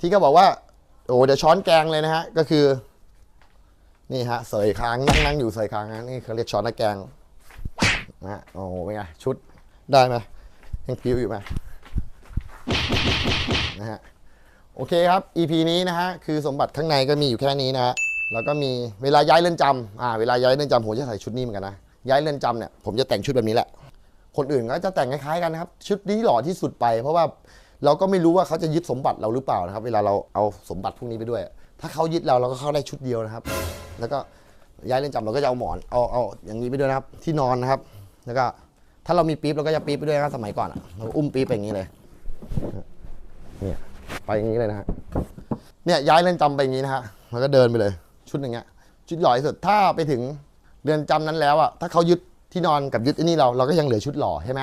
ที่ก็บอกว่าโอ้เดี๋ยวช้อนแกงเลยนะฮะก็คือ นี่ฮะเสยคางนั่งนั่งอยู่เสยคางนะนี่เขาเรียกช้อนตะแกงนะฮะโอ้โหเป็นไงชุดได้ไหมยังพิ้วอยู่ไหมนะฮะโอเคครับ EP นี้นะฮะคือสมบัติข้างในก็มีอยู่แค่นี้นะฮะแล้วก็มีเวลาย้ายเรือนจำอ่าเวลาย้ายเรือนจำผมจะใส่ชุดนี้เหมือนกันนะย้ายเรือนจำเนี่ยผมจะแต่งชุดแบบนี้แหละคนอื่นก็จะแต่งคล้ายๆกันนะครับ ชุดนี้หล่อที่สุดไป เพราะว่า เราก็ไม่รู้ว่าเขาจะยึดสมบัติเราหรือเปล่านะครับ เวลาเราเอาสมบัติพวกนี้ไปด้วย ถ้าเขายึดเราเราก็เข้าได้ชุดเดียวนะครับ แล้วก็ย้ายเรือนจำเราก็จะเอาหมอนเอาเอาอย่างนี้ไปด้วยนะครับ ที่นอนนะครับ แล้วก็ถ้าเรามีปี๊บเราก็จะปี๊บไปด้วยนะครับสมัยก่อนอะเราอุ้มปี๊บไปอย่างนี้เลยเนี่ยไปอย่างนี้เลยนะฮะเนี่ยย้ายเรือนจำไปอย่างนี้นะฮะแล้วก็เดินไปเลย ชุดอย่างเงี้ยชุดหล่อที่สุดถ้าไปถึงเรือนจำนั้นแล้วอะถ้าเขายึดที่นอนกับยึดไอ้นี่เราเราก็ยังเหลือชุดหล่อใช่ไหม